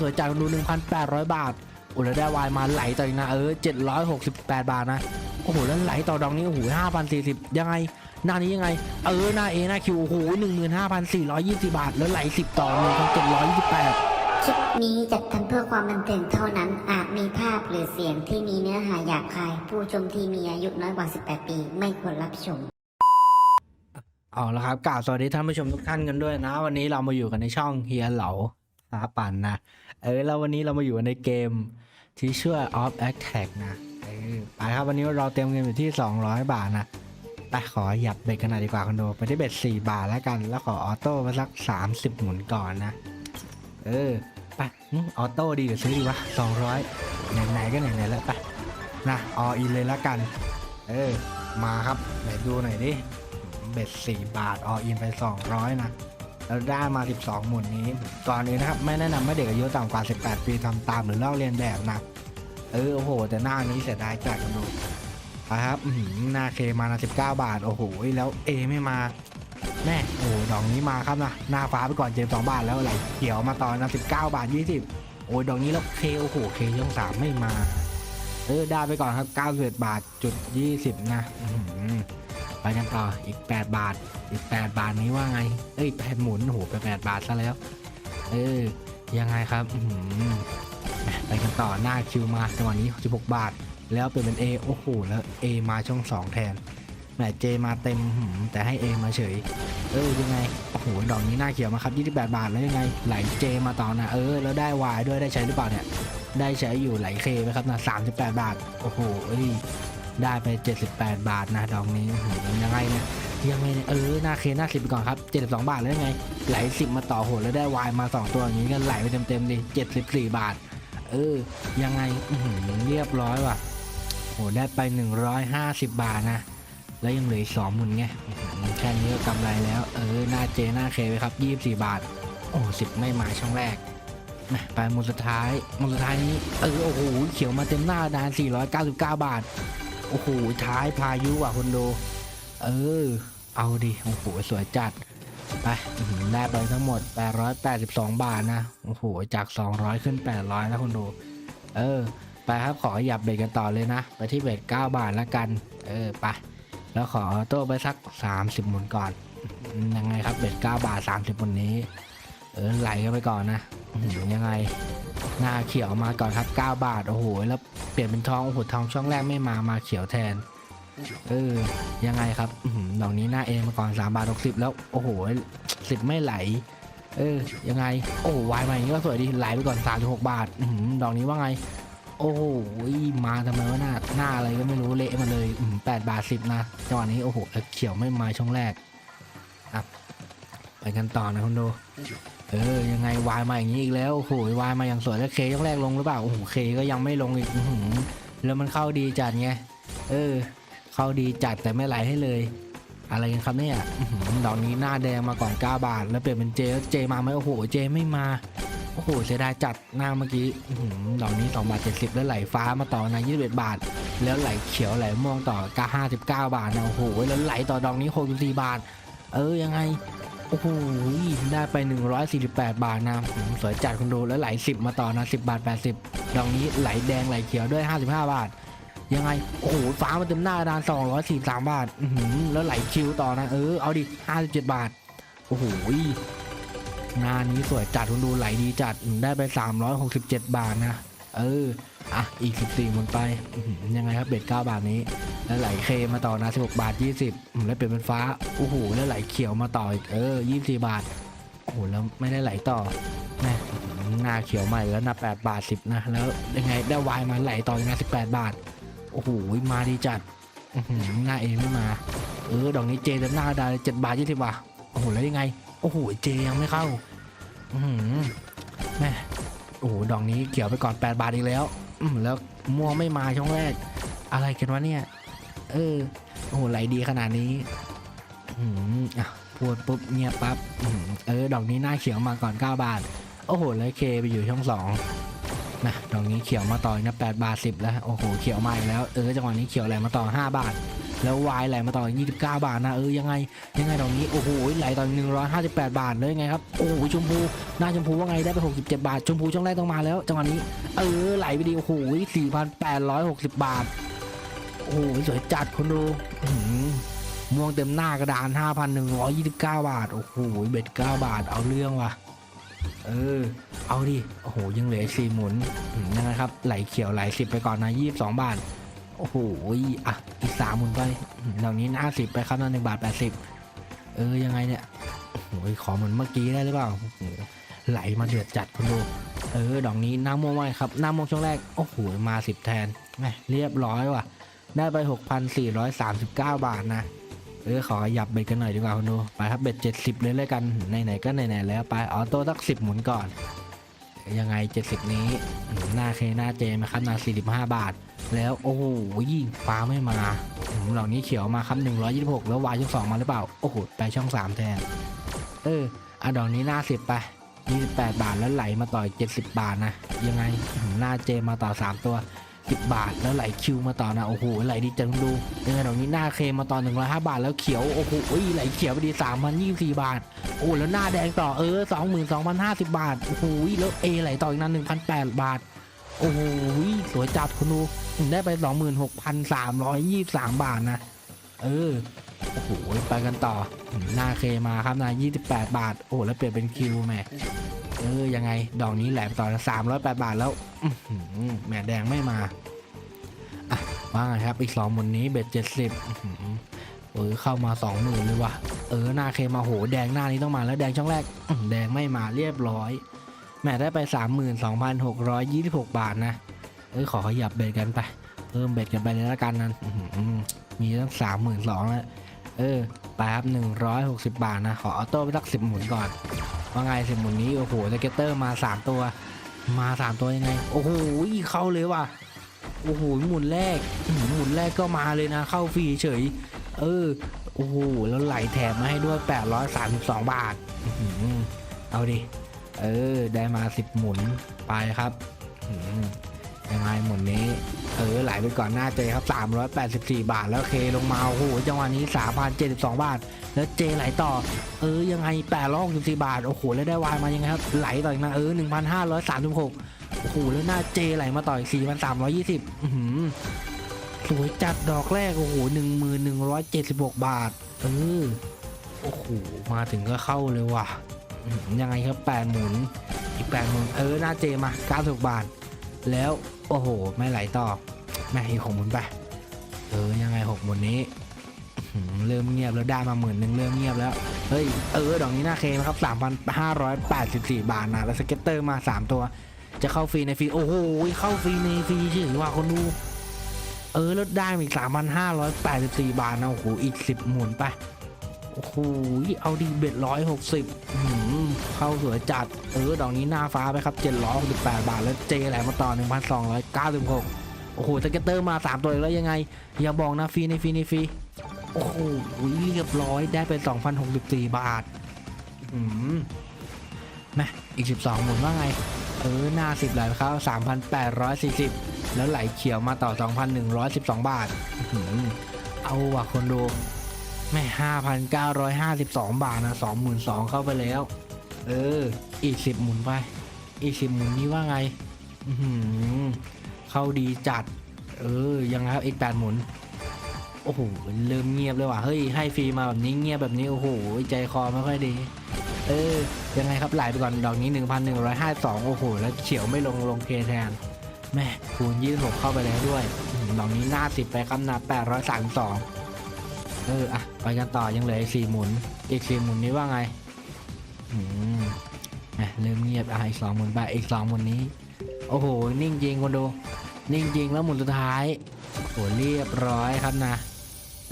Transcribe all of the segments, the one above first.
สวยจังดู 1,800 บาทโอ้แล้วได้วายมาไหลต่ออีกนะเออ 768 บาทนะโอ้โหแล้วไหลต่อดองนี้โอ้โห5,040 ยังไง หน้านี้ยังไง เออหน้า A หน้า Q โอ้โห15,420 บาท แล้วไหล 10 ต่อ 1,728คลิปนี้จัดทำเพื่อความบันเทิงเท่านั้น อาจมีภาพหรือเสียงที่มีเนื้อหาหยาบคาย ผู้ชมที่มีอายุน้อยกว่า 18 ปี ไม่ควรรับชม เอาละครับกล่าวสวัสดีท่านผู้ชมทุกท่านกันด้วยนะ วันนี้เรามาอยู่กันในช่องเฮียเหลา หาปั่นนะ เออแล้ววันนี้เรามาอยู่ในเกมที่ชื่อ Off Attack นะเออไปครับวันนี้เราเตรียมเงินอยู่ที่ 200 บาทนะไปขอหยับเบ็ดกันหน่อยดีกว่าคอนโดไปที่เบ็ด4บาทแล้วกัน แล้วขอออโต้มาสัก 30 หมุนก่อนนะ เออไปอออโต้ดีหรือซื้อดีวะ200ไหนๆก็ไหนๆแล้วไปนะออินเลยแล้วกัน เออมาครับไหนดูหน่อยดิเบ็ด4บาทออินไป 200 นะ แล้วได้มา 12 หมุนนี้ก่อนนี้นะครับไม่แนะนำให้เด็กอายุต่ำกว่า 18 ปีทำตามหรือลอกเลียนแบบนะ เออโอ้โห แต่หน้านี้เสียดายจัดกันดูไปครับหน้าเคมานะ19 บาท โอ้โห แล้วเอไม่มาแม่โอ้ดอกนี้มาครับนะหน้าฟ้าไปก่อนเจมส์2บาทแล้วอะไหลเขียวมาต่อนะ19บาท20โอ้ยดอกนี้แล้วเคโอ้โหเคช่องสามไม่มา เออได้ไปก่อนครับ91บาทจุด20นะ ไปกันต่ออีก 8 บาท อีก 8 บาทนี้ว่าไง เอ้ยแปดหมุนโอ้โหไป8บาทซะแล้ว เออยังไงครับไปกันต่อหน้าคิวมาจังหวะนี้ 16 บาท แล้วเปลี่ยนเป็น A โอ้โหแล้ว A มาช่อง 2 แทนแหม J มาเต็มแต่ให้ A มาเฉย เออยังไงโอ้โหดอกนี้หน้าเขียวมาครับ28 บาทแล้วยังไงไหล J มาต่อนะเออแล้วได้ Y ด้วยได้ใช้หรือเปล่าเนี่ยได้ใช้อยู่ไหลเคไหมครับนะ38 บาท โอ้โหเอ้ย ได้ไป 78 บาทนะดอกนี้หยังไงเนี่ยยังไงเนี่ยเออหน้าเคหน้าสิบไปก่อนครับ 72 บาทแล้วยังไง ไหลสิบมาต่อโหแล้วได้วายมา 2 ตัวอย่างนี้ก็ไหลไปเต็มๆดิ74 บาท เออ ยังไงเรียบร้อยว่ะโหได้ไป 150 บาทนะ แล้วยังเหลือสองหมุนไงแค่นี้ก็กำไรแล้ว เออหน้าเจหน้าเคไปครับ 24 บาท โอ้สิบไม่มาช่องแรกไปมุนสุดท้ายมุนสุดท้ายนี้ เออ โอ้โห เขียวมาเต็มหน้าดาน499 บาท โอ้โหท้ายพายุอะคนดูเออ เอาดิโอ้โหสวยจัดไปได้ไปทั้งหมด 882 บาทนะโอ้โหจาก 200 ขึ้น 800 นะคนดู เออ ไปครับขอหยับเบ็ดกันต่อเลยนะ ไปที่เบ็ด 9 บาทแล้วกัน เออไปแล้วขอออโต้ไปสัก 30 หมุนก่อน ยังไงครับเบ็ด 9 บาท 30 หมุนนี้ เออไหลกันไปก่อนนะ ยังไง หน้าเขียวมาก่อนครับ 9 บาท โอ้โห แล้วเปลี่ยนเป็นทองโอ้โหทองช่องแรกไม่มามาเขียวแทน เออ ยังไงครับหือดอกนี้หน้าเอมาก่อน3บาท60 แล้ว โอ้โหสิบไม่ไหล เออ ยังไง โอ้โหวายมาอย่างนี้ก็สวยดี ไหลไปก่อน 36 บาทหือดอกนี้ว่าไง โอ้โห มาทำไมวะหน้า หน้าอะไรก็ไม่รู้เละมาเลยอื้อหือ8บาท10นะ จังหวะนี้โอ้โห เขียวไม่มาช่องแรกอะไปกันต่อนะคุณดู เออยังไงวายมาอย่างนี้อีกแล้วโอ้โหวายมาอย่างสวยแล้วเคยกแรกลงหรือเปล่าโอ้โหเคก็ยังไม่ลงอีกอแล้วมันเข้าดีจัดไงเออ เข้าดีจัดแต่ไม่ไหลให้เลย อะไรกันครับเนี่ยอื้อหือดอกนี้หน้าแดงมาก่อน9บาท แล้วเปลี่ยนเป็นเจแล้วเจมาไหมโอ้โหเจไม่มาโอ้โหเสียดายจัดหน้าเมื่อกี้ดอกนี้2บาท70 แล้วไหลฟ้ามาต่อนะ21บาท แล้วไหลเขียวไหลม่วงต่อกา59 บาทนะโอ้โหแล้วไหลต่อดอกนี้64บาท เออยังไง โอ้โหได้ไป 148 บาทนะอืมสวยจัดคุณดูแล้วไหล 10 มาต่อนะ 10 บาท 80ดอกนี้ไหลแดงไหลเขียวด้วย 55 บาท ยังไง โอ้โหฟ้ามาเต็มหน้าดาน243 บาทแล้วไหลคิวต่อนะ เออ เอาดิ 57 บาท โอ้โหงานนี้สวยจัดคุณดูไหลดีจัดได้ไป 367 บาทนะ เออ อะ อีก 14หมุนไป ยังไงครับเบ็ด9บาทนี้ แล้วไหลเคมาต่อนะ 16 บาท 20อืมแล้วเปลี่ยนเป็นฟ้า โอ้โห แล้วไหลเขียวมาต่ออีก เออ 24 บาท โอ้โห แล้วไม่ได้ไหลต่อแม่หน้าเขียวใหม่แล้วนะ8บาท 10 นะ แล้วยังไงได้วายมาไหลต่ออีกนะ18 บาท โอ้โห มาดีจัดหน้าเอไม่มา เออ ดอกนี้เจเต็มหน้าได้เจ็ดบาทยี่สิบบาท โอ้โห แล้วยังไง โอ้โห เจยังไม่เข้า อืแม่ โอ้โหดอกนี้เขี่ยวไปก่อน 8 บาทอีกแล้ว อืมแล้วม่วงไม่มาช่องแรก อะไรกันวะเนี่ย เออ โอ้โหไหลดีขนาดนี้ อืมอะพูดปุ๊บเงียบปั๊บเออ ดอกนี้หน้าเขียวมาก่อน 9 บาท โอ้โหแล้วเคไปอยู่ช่องสองนะดอกนี้เขียวมาต่ออีกนะ8บาท10 แล้ว โอ้โห เขียวมาอีกแล้ว เออ จังหวะนี้เขียวไหลมาต่อ 5 บาท แล้ววายไหลมาต่อ29 บาทนะเออยังไงยังไงดอกนี้โอ้โหไหลต่อ158 บาทเลยไงครับโอ้โหชมพูหน้าชมพูว่าไงได้ไป 67 บาท ชมพูช่องแรกต้องมาแล้วจังหวะนี้เออไหลไปดีโอ้โห4,860 บาทโอ้โหสวยจัดคนดูมือม่วงเต็มหน้ากระดาน 5,129 บาท โอ้โห เบ็ด 9 บาท เอาเรื่องว่ะ เออ เอาดิ โอ้โห ยังเหลือสี่หมุนอืมยังไงครับ ไหลเขียวไหลสิบไปก่อนนะยี่สิบสองบาท โอ้โหอะอีกสามหมุนไปอืมเหล่านี้ห้าสิบไปครับนะหนึ่งบาทแปดสิบเออยังไงเนี่ยโอ้โหขอเหมือนเมื่อกี้ได้หรือเปล่าไหลมาเดือดจัดคุณดูเออดอกนี้น้ำม่วงไว้ครับน้ำม่วงช่วงแรกโอ้โหมาสิบแทนแมเรียบร้อยว่ะ ได้ไปหกพันสี่ร้อยสามสิบเก้าบาทนะเออขอหยับเบ็ดกันหน่อยดีกว่าคุณดูไปครับเบ็ดเจ็ดสิบเลยเลยกันไหนๆก็ไหนๆแล้วไปออโต้สักสิบหมุนก่อน ยังไง 70 นี้หน้าเคหน้าเจมาครับนา45 บาท แล้วโอ้โหฟ้าไม่มาเหล่านี้เขียวมาครับ126 แล้ววายช่องสองมาหรือเปล่า โอ้โห ไปช่อง 3 แทน เอออะดอกนี้หน้า 10 ไป 28 บาทแล้วไหลมาต่อ 70 บาทนะ ยังไงหน้าเจมาต่อ 3 ตัว 10 บาท แล้วไหลคิวมาต่อนะโอ้โหไหลดีจังดูยังไงดองนี้หน้าเคมาต่อ105 บาท แล้วเขียวโอ้โหไหลเขียวไปดี3,024 บาทโอ้แล้วหน้าแดงต่อเออ22,050 บาทโอ้โหแล้วเอไหลต่ออีกนั้นหนึ่งพันแปดบาทโอ้โหสวยจัดคุณดูได้ไป 26,323 บาทนะ เออโอ้โหไปกันต่อหน้าเคมาครับนายี่สิบแปดบาท โอ้แล้วเปลี่ยนเป็นคิวแม่เออยังไง ดอกนี้แหลมต่อสามร้อยแปดบาทแล้วแหม่แดงไม่มาอะว่าไงครับอีกสองหมุนนี้เบ็ดเจ็ดสิบเออเข้ามาสองหมื่นเลยว่ะเออหน้าเคมาโหแดงหน้านี้ต้องมาแล้วแดงช่องแรกแดงไม่มาเรียบร้อยแหมได้ไป32,626บาทนะเออขอขยับเบ็ดกันไปเพิ่มเบ็ดกันไปเลยละกันนั้นอื มีตั้งสามหมื่นสองแล้วเออไปครับหนึ่งร้อยหกสิบบาทนะ ขอออโต้ไปสักสิบหมุนก่อน ว่าไงสิบหมุนนี้โอ้โหสเก็ตเตอร์มาสามตัว มาสามตัวยังไง โอ้โหเข้าเลยว่ะโอ้โหหมุนแรกหมุนแรกก็มาเลยนะ เข้าฟรีเฉย เออโอ้โหแล้วไหลแถมมาให้ด้วย 832 บาทอื้อหือเอาดิ เออ ได้มา 10 หมุนไปครับ ยังไงหมุนนี้ เออไหลไปก่อนหน้าเจครับ 384 บาท แล้วเคลงมาโอ้โหจังหวะนี้ 3,072 บาท แล้วเจไหลต่อ เออยังไง864บาท โอ้โหแล้วได้วายมายังไงครับ ไหลต่ออีกนะเออ 1,536 โอ้โหแล้วหน้าเจไหลมาต่ออีก4,320 อื้อหือสวยจัดดอกแรก โอ้โหหนึ่งหมื่นหนึ่งร้อยเจ็ดสิบหกบาท เออโอ้โหมาถึงก็เข้าเลยว่ะยังไงครับแปดหมุนอีกแปดหมุนเออหน้าเจมาเก้าสิบบาท แล้ว โอ้โห ไม่ไหลต่อแม่อีกหกหมุนไปเออยังไงหกหมุนนี้เริ่มเงียบแล้วได้มาหมื่นหนึ่งเริ่มเงียบแล้ว เฮ้ย เออ ดอกนี้น้าเคนะครับสามพันห้าร้อยแปดสิบสี่บาทนะ แล้วสเก็ตเตอร์มาสามตัว จะเข้าฟรีในฟรี โอ้โห เข้าฟรีในฟรีเฉยว่าคนดู เออ ลดได้อีกสามพันห้าร้อยแปดสิบสี่บาทนะ โอ้โห อีกสิบหมุนไป โอ้โหเอาดีเบ็ดร้อยหกสิบเข้าสวยจัด เออ ดอกนี้หน้าฟ้าไปครับเจ็ดร้อยหกสิบแปดบาท แล้วเจไหลมาต่อหนึ่งพันสองร้อยเก้าสิบหกโอ้โหสเก็ตเตอร์มาสามตัวแล้วยังไง อย่าบอกนะฟรีในฟรีในฟรีโอ้โหเรียบร้อยได้ไปสองพันหกสิบสี่บาท อืมแม่อีกสิบสองหมุนว่าไง เออ หน้าสิบไหลไปครับสามพันแปดร้อยสี่สิบแล้วไหลเขียวมาต่อ2,112บาทอื้อหือเอาว่ะคนดู แม่5,952บสองบาทนะ22,000เข้าไปแล้ว เออ อีก10หมุนไป อีก10หมุนนี้ว่าไง อืเข้าดีจัด เออ ยังไงครับอีก8หมุน โอ้โห เริ่มเงียบเลยว่ะ เฮ้ย ให้ฟรีมาแบบนี้เงียบแบบนี้ โอ้โห ใจคอไม่ค่อยดี เออ ยังไงครับไหลไปก่อน ดอกนี้1,152โอ้โห แล้วเฉียวไม่ลงลงเคแทน แม่คูณยี่สิบหกเข้าไปแล้วด้วย ดอกนี้หน้าสิบไปครับนาแปดร้อยสามสอง เอออะไปกันต่อยังเหลืออีกสี่หมุน อีกสี่หมุนนี้ว่าไงอืมแหม่เริ่มเงียบอะอีกสองหมุนไปอีกสองหมุนนี้ โอ้โห นิ่งจริงคนดู นิ่งจริงแล้วหมุนสุดท้ายโหเรียบร้อยครับนะ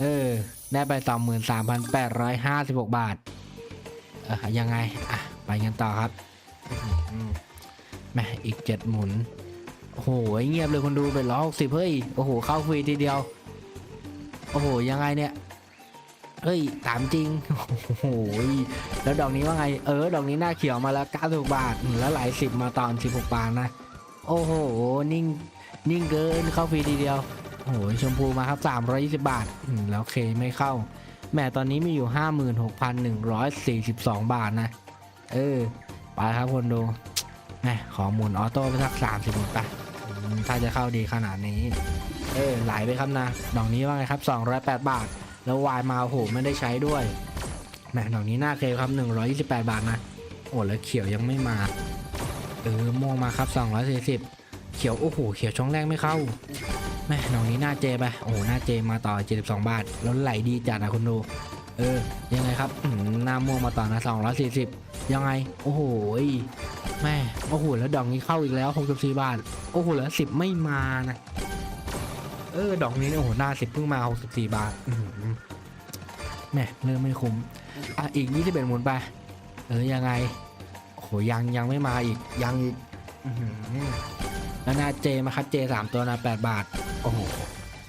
เออ ได้ไปสองหมื่นสามพันแปดร้อยห้าสิบหกบาท เออยังไง อะ ไปกันต่อครับแม่อีกเจ็ดหมุน โอ้โห เงียบเลยคนดูเป็นร้อยหกสิบเฮ้ย โอ้โห เข้าฟรีทีเดียว โอ้โห ยังไงเนี่ย เฮ้ยถามจริงโอ้โหแล้วดอกนี้ว่าไง เออ ดอกนี้หน้าเขียวมาแล้ว90บาท แล้วไหลสิบมาตอน 16 บาทนะ โอ้โห นิ่ง นิ่งเกิน เข้าฟรีทีเดียว โอ้ยชมพูมาครับ 320 บาทอืมแล้วเคไม่เข้าแหมตอนนี้มีอยู่ 56,142 บาทนะ เออ ไปครับคนดูแหมขอหมุนออโต้ไปสัก 30หมุนไปถ้าจะเข้าดีขนาดนี้ เออ ไหลไปครับนะ ดอกนี้ว่าไงครับ 208 บาท แล้ววายมาโอ้โหไม่ได้ใช้ด้วยแหมดอกนี้หน้าเคครับ 128 บาทนะโอ้แล้วเขียวยังไม่มา เออม่วงมาครับ 240 เขียวโอ้โหเขียวช่องแรกไม่เข้าแม่ดอกนี้หน้าเจไปโอ้โหหน้าเจมาต่อ 72 บาทแล้วไหลดีจัดนะคุณดูเออยังไงครับหน้าม่วงมาต่อนะ 240 ยังไง โอ้โหแม่โอ้โหแล้วดอกนี้เข้าอีกแล้ว 64 บาท โอ้โหแล้ว10 ไม่มานะ ออ ดอกนี้เนี่ยโอ้โหหน้า10เพิ่งมา 64 บาทอื้อหือแม่เริ่มไม่คุ้มอะอีก 21หมุนไป เออ ยังไง โอ้โห ยังยังไม่มาอีก ยังอีกแล้วหนาเจมาครับเจสามตัวนะ8บาท โอ้โห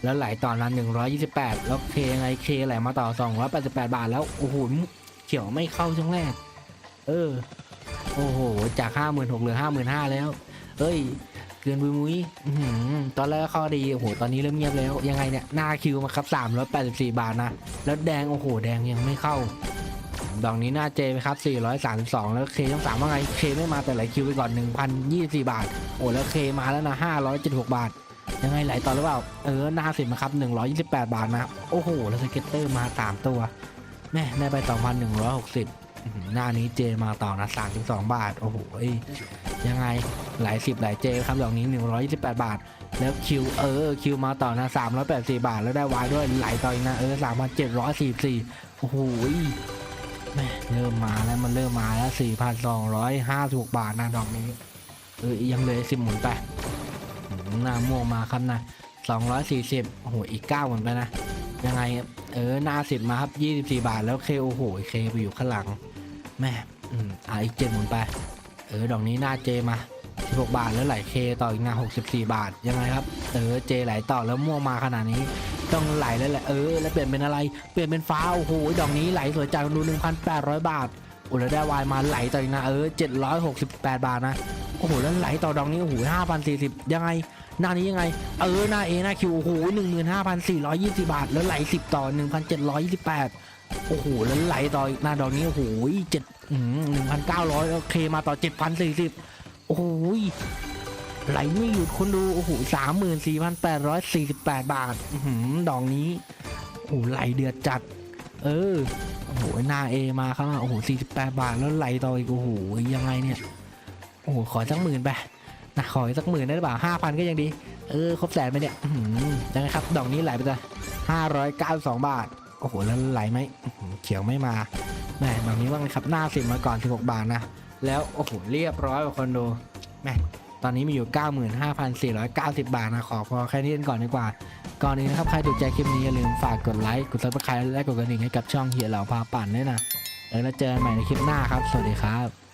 แล้วไหลต่อนั้น128แปดแล้วเคยังไงเคไหลมาต่อ288บแปดบาทแล้ว โอ้โห เขียวไม่เข้าช่วงแรก เออ โอ้โห จาก56,000เหลือ55,000แล้ว เอ้ย เกินบุยมุ้ยตอนแรกก็ข้อดีโอ้โหตอนนี้เริ่มเงียบแล้วยังไงเนี่ยหน้าคิวมาครับ384 บาทนะแล้วแดงโอ้โหแดงยังไม่เข้าดอกนี้หน้าเจไหมครับ 432 แล้วเคต้องสามว่าไงเคไม่มาแต่ไหลคิวไปก่อน 1,024 บาท โอ้แล้วเคมาแล้วนะ 576 บาท ยังไงไหลต่อหรือเปล่า เออ หน้าสิบนะครับ 128 บาทนะ โอ้โห แล้วสเก็ตเตอร์มา 3 ตัว แม่ได้ไป 2,160อื้อ หน้านี้เจมาต่อนะ32 บาท โอ้โหยังไงหลายสิบหลายเจครับดอกนี้ 128 บาท แล้วคิวเออคิวมาต่อนะ384 บาท แล้วได้วายด้วยไหลต่ออีกนะเออ3,744โอ้โหแม่เริ่มมาแล้วมันเริ่มมาแล้ว 4,256 บาทนะดอกนี้ เออยังเหลยสิบหมุนไปหน้าม่วงมาครับนะ240โอ้โหอีก9หมือนไปนะยังไงเออหน้าสิบมาครับ 24 บาทแล้วเคโอ้โหเคไปอยู่ข้างหลัง แม่อืมอะอีกเจ็ดหมุนไป เออดอกนี้หน้าเจมา16บาทแล้วไหลเคต่ออีกนะ64 บาทยังไงครับ เออเจไหลต่อแล้วม่วงมาขนาดนี้ ต้องไหลแล้วแหละเออแล้วเปลี่ยนเป็นอะไรเปลี่ยนเป็นฟ้าโอ้โหดอกนี้ไหลสวยจังดู1,800 บาทโอ้แล้วได้วายมาไหลต่ออีกนะเออ768 บาทนะโอ้โหแล้วไหลต่อดอกนี้โอ้โห5,040ยังไงหน้านี้ยังไง เออหน้าเอหน้าคิวโอ้โห15,420 บาท แล้วไหล10 ต่อ 1,728 โอ้โหแล้วไหลต่อหน้าดอกนี้โอ้โหเจ็ดหนึ่งพันเก้าร้อยโอเคมาต่อ7,040โอ้โหไหลไม่หยุดคนดูโอ้โห34,848บาทอื้อหือดบาทดอกนี้โอ้โหไหลเดือดจัด เออโอ้โหหน้าเอมาครับโอ้โห48บแปดบาทแล้วไหลต่ออีกโอ้โหยังไงเนี่ยโอ้โหขอสักหมื่นไปนะขออีกสักหมื่นได้หรือเปล่าห้าพันก็ยังดี เออครบแสนไปเนี่ยยังไงครับ ดอกนี้ไหลไปจ้ะ592บาท โอ้โหแล้วไหลไหมเขียวไม่มาแหมแบบนี้ว่าไงครับหน้าสิบมาก่อน 16 บาทนะ แล้วโอ้โหเรียบร้อยกว่าคนดูแหมตอนนี้มีอยู่ 95,490 บาทนะ ขอพอแค่นี้กันก่อนดีกว่า ก่อนนี้นะครับ ใครถูกใจคลิปนี้ อย่าลืมฝากกดไลค์กดซับสไครต์และกดกระดิ่งให้กับช่องเฮียเหล่าพาปั่นด้วยนะ แล้วเจอกันใหม่ในคลิปหน้าครับ สวัสดีครับ